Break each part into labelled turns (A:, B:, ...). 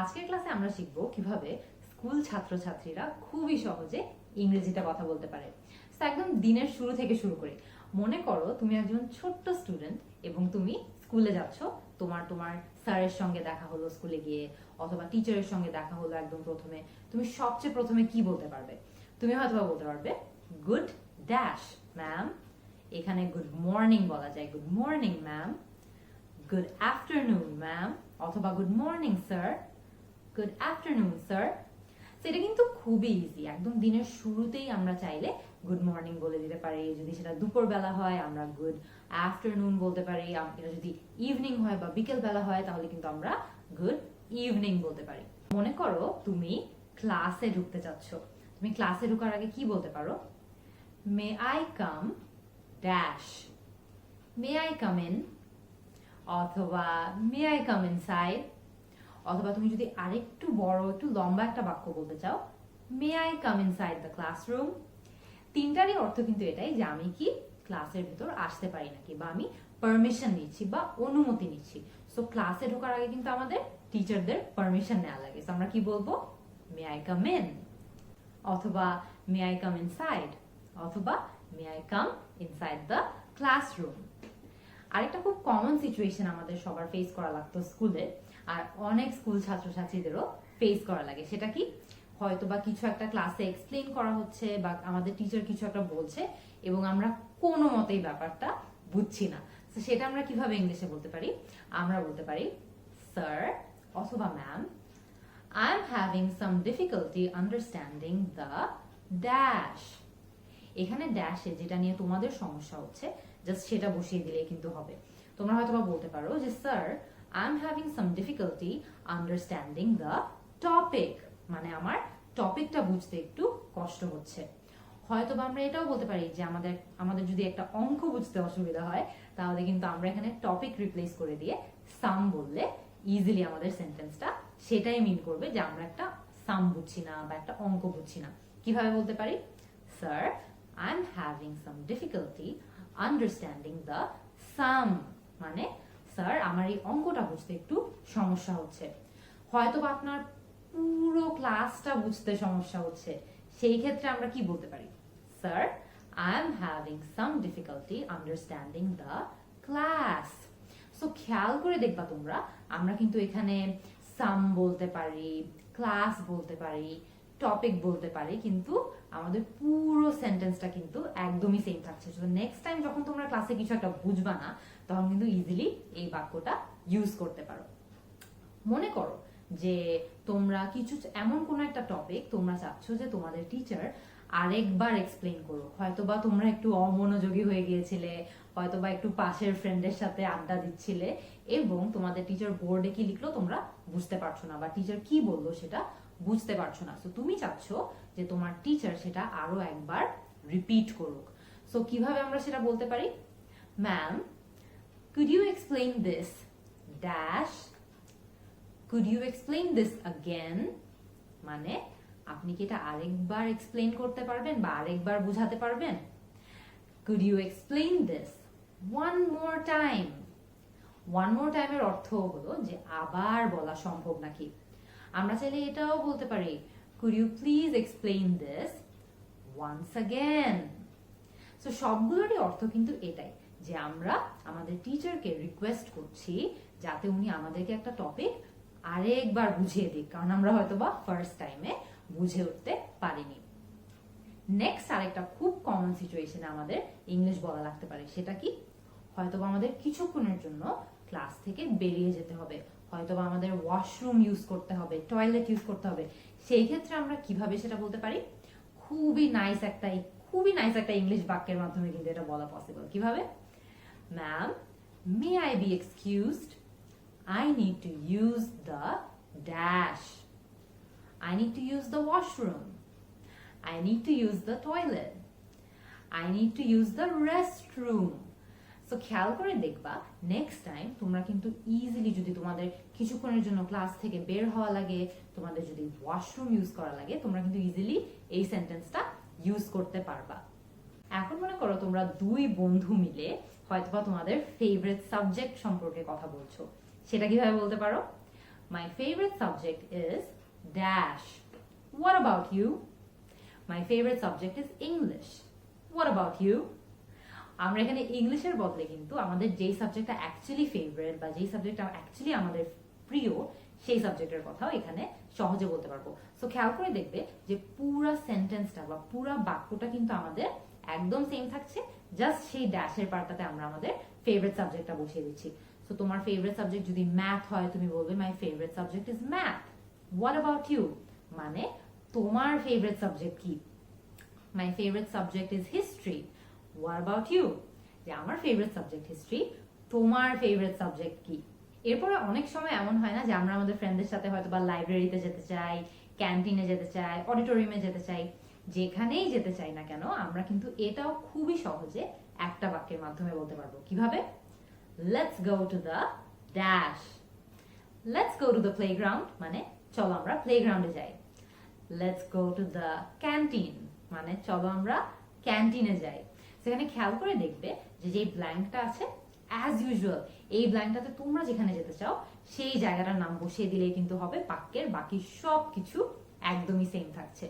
A: আজকের ক্লাসে আমরা শিখব কীভাবে স্কুল ছাত্রছাত্রীরা খুবই সহজে ইংরেজিতে কথা বলতে পারে। একদম দিনের শুরু থেকে শুরু করে। মনে করো তুমি একজন ছোট্ট স্টুডেন্ট এবং তুমি স্কুলে যাচ্ছ, তোমার তোমার স্যারের সঙ্গে দেখা হলো স্কুলে গিয়ে, অথবা টিচারের সঙ্গে দেখা হলো একদম প্রথমে, তুমি সবচেয়ে প্রথমে কি বলতে পারবে? তুমি হয়তো বলতে পারবে গুড ড্যাশ ম্যাম এখানে গুড মর্নিং বলা যায়। Good morning ma'am good afternoon ma'am অথবা good morning sir good afternoon sir সেটা কিন্তু খুবই ইজি একদম দিনের শুরুতেই আমরা চাইলে গুড মর্নিং বলে দিতে পারি। যদি সেটা দুপুর বেলা হয়, আমরা গুড আফটারনুন বলতে পারি। এটা যদি ইভিনিং হয় বা বিকেল বেলা হয়, তাহলে কিন্তু আমরা গুড ইভিনিং বলতে পারি। মনে করো তুমি ক্লাসে ঢুকতে চাচ্ছ। তুমি ক্লাসে ঢুকার আগে কি বলতে পারো? May I come dash may I come in অথবা মে আই কাম ইনসাইড অথবা তুমি যদি আরেকটু বড়, একটু লম্বা একটা বাক্য বলতে চাও may I come inside the classroom তিনটারই অর্থ কিন্তু এটাই যে আমি কি ক্লাসের ভিতর আসতে পারি নাকি বা আমি পারমিশন নিচ্ছি বা অনুমতি নিচ্ছি। সো ক্লাসে ঢোকার আগে কিন্তু আমাদের টিচারদের পারমিশন নেওয়া লাগে। সো আমরা কি বলব? মে আই কাম ইন অথবা মে আই কাম ইনসাইড অথবা may I come inside the classroom আরেকটা খুব কমন সিচুয়েশন আমাদের সবার ফেস করা লাগতো স্কুলে আর অনেক স্কুল ছাত্রছাত্রীদেরও ফেস করা লাগে। সেটা কি? হয়তো বা কিছু একটা ক্লাসে এক্সপ্লেন করা হচ্ছে বা আমাদের টিচার কিছু একটা বলছে এবং আমরা কোনো মতেই ব্যাপারটা বুঝছি না। তো সেটা আমরা কীভাবে ইংলিশে বলতে পারি? আমরা বলতে পারি স্যার অথবা ma'am I am having some difficulty understanding the dash এখানে ড্যাশে যেটা নিয়ে তোমাদের সমস্যা হচ্ছে জাস্ট সেটা বসিয়ে দিলে কিন্তু হবে। তোমরা হয়তো বলতে পারো যে sir am having some difficulty understanding the topic মানে আমার টপিকটা বুঝতে একটু কষ্ট হচ্ছে। হয়তো বা আমরা এটাও বলতে পারি যে আমাদের আমাদের যদি একটা অঙ্ক বুঝতে অসুবিধা হয়, তাহলে কিন্তু আমরা এখানে টপিক রিপ্লেস করে দিয়ে সাম বললে ইজিলি আমাদের সেন্টেন্সটা সেটাই মিন করবে যে আমরা একটা সাম বুঝছি না বা একটা অঙ্ক বুঝছি না। কীভাবে বলতে পারি? Sir I am having some difficulty understanding the some মানে স্যার, আমার এই অঙ্কটা বুঝতে একটু সমস্যা হচ্ছে। হয়তো বা আপনার পুরো ক্লাসটা বুঝতে সমস্যা হচ্ছে। সেই ক্ষেত্রে আমরা কি বলতে পারি? Sir I am having some difficulty understanding the class so খেয়াল করে দেখবা তোমরা, আমরা কিন্তু এখানে সাম বলতে পারি ক্লাস বলতে পারি টপিক বলতে পারি, কিন্তু আমাদের পুরো সেন্টেন্সটা কিন্তু একদমই সেম থাকছে। তো নেক্সট টাইম যখন তোমরা ক্লাসে কিছু একটা বুঝবা না, তখন কিন্তু ইজিলি এই বাক্যটা ইউজ করতে পারো। মনে করো যে তোমরা কিছু, এমন কোন একটা টপিক তোমরা চাচ্ছ যে তোমাদের টিচার আরেকবার এক্সপ্লেন করুক। হয়তো বা তোমরা একটু অমনোযোগী হয়ে গিয়েছিলে হয়তো বা একটু পাশের ফ্রেন্ডের সাথে আড্ডা দিচ্ছিলে, এবং তোমাদের টিচার বোর্ডে কি লিখলো তোমরা বুঝতে পারছ না, বা টিচার কি বলল সেটা বুঝতে পারছ না। সো তুমি চাচ্ছ যে তোমার টিচার সেটা আরও একবার রিপিট করুক। সো কীভাবে আমরা সেটা বলতে পারি? Ma'am could you explain this dash? Could you explain this again? মানে আপনি কি এটা আরেকবার এক্সপ্লেইন করতে পারবেন বা আরেকবার বোঝাতে পারবেন? You explain this one more time? One more time এর অর্থ হলো যে আবার বলা সম্ভব নাকি? আমরা চাইলে এটাও বলতে পারি। Could you please explain this once again? So সবগুলোরই অর্থ কিন্তু এটাই যে আমরা আমাদের টিচারকে রিকোয়েস্ট করছি যাতে উনি আমাদেরকে একটা টপিক আরেকবার বুঝিয়ে দিক, কারণ আমরা হয়তো বা ফার্স্ট টাইমে বুঝে উঠতে পারিনি। নেক্সট আরেকটা খুব কমন সিচুয়েশনে আমাদের ইংলিশ বলা লাগতে পারে, সেটা কি? হয়তো আমাদের কিছুক্ষণের জন্য ক্লাস থেকে বেরিয়ে যেতে হবে। হয়তো বা আমাদের ওয়াশরুম ইউজ করতে হবে টয়লেট ইউজ করতে হবে। সেই ক্ষেত্রে আমরা কীভাবে সেটা বলতে পারি? খুবই নাইস একটা খুবই নাইস একটা ইংলিশ বাক্যের মাধ্যমে কিন্তু এটা বলা পসিবল কীভাবে? Ma'am may I be excused I need to use the dash I need to use the washroom I need to use the toilet. I need to use the restroom. So খেয়াল করে দেখবা next time তোমরা কিন্তু easily যদি তোমাদের কিছুক্ষণের জন্য class থেকে বের হওয়া লাগে, তোমাদের যদি ওয়াশরুম ইউজ করা লাগে, তোমরা কিন্তু ইজিলি এই সেন্টেন্সটা ইউজ করতে পারবা এখন মনে করো তোমরা দুই বন্ধু মিলে হয়তোবা তোমাদের ফেভারিট সাবজেক্ট সম্পর্কে কথা বলছো সেটা কীভাবে বলতে পারো my favorite subject is dash. What about you? My favorite subject is English. What about you? আমরা এখানে ইংলিশের বদলে কিন্তু আমাদের যেই সাবজেক্টটা অ্যাকচুয়ালি ফেভারিট বা যেই সাবজেক্টটা অ্যাকচুয়ালি আমাদের প্রিয়, সেই সাবজেক্টের কথাও এখানে সহজে বলতে পারব। সো খেয়াল করে দেখবে যে পুরা সেন্টেন্সটা বা পুরা বাক্যটা কিন্তু আমাদের একদম সেম থাকছে জাস্ট সেই ড্যাশের পার্টটাতে আমরা আমাদের ফেভারিট সাবজেক্টটা বসিয়ে দিচ্ছি। সো তোমার ফেভারিট সাবজেক্ট যদি ম্যাথ হয়, তুমি বলবে my favourite subject is math what about you মানে তোমার ফেভারিট সাবজেক্ট কি? My favourite subject is history what about you যে আমার ফেভারিট সাবজেক্ট হিস্ট্রি তোমার ফেভারিট সাবজেক্ট কি? এরপরে অনেক সময় এমন হয় না যে আমরা আমাদের ফ্রেন্ডদের সাথে হয়তো বা লাইব্রেরিতে যেতে চাই ক্যান্টিনে যেতে চাই অডিটোরিয়ামে যেতে চাই, যেখানেই যেতে চাই না কেন, আমরা কিন্তু এটাও খুবই সহজে একটা বাক্যের মাধ্যমে বলতে পারব। কীভাবে? Let's go to the dash let's go to the playground মানে চলো আমরা প্লেগ্রাউন্ডে যাই। Let's go to the canteen মানে চলো আমরা ক্যান্টিনে যাই। সেখানে খেয়াল করে দেখবে যে যে ব্ল্যাঙ্কটা আছে অ্যাজ ইউজুয়াল এই ব্ল্যাঙ্কটাতে তোমরা যেখানে যেতে চাও, সেই জায়গাটার নাম বসিয়ে দিলেই কিন্তু হবে বাক্যের বাকি সব কিছু একদমই সেম থাকছে।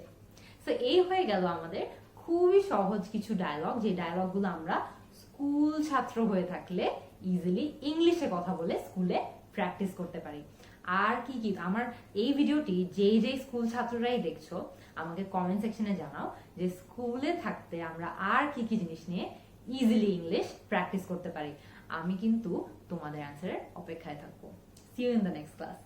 A: তো এই হয়ে গেল আমাদের খুবই সহজ কিছু ডায়লগ যে ডায়লগগুলো আমরা স্কুল ছাত্র হয়ে থাকলে ইজিলি ইংলিশে কথা বলে স্কুলে প্র্যাকটিস করতে পারি। আর কি কি? আমার এই ভিডিওটি যেই যেই স্কুল ছাত্ররাই দেখছ, আমাকে কমেন্ট সেকশনে জানাও যে স্কুলে থাকতে আমরা আর কি কি জিনিস নিয়ে ইজিলি ইংলিশ প্র্যাকটিস করতে পারি। আমি কিন্তু তোমাদের অ্যান্সারের অপেক্ষায় থাকব। See you in the next class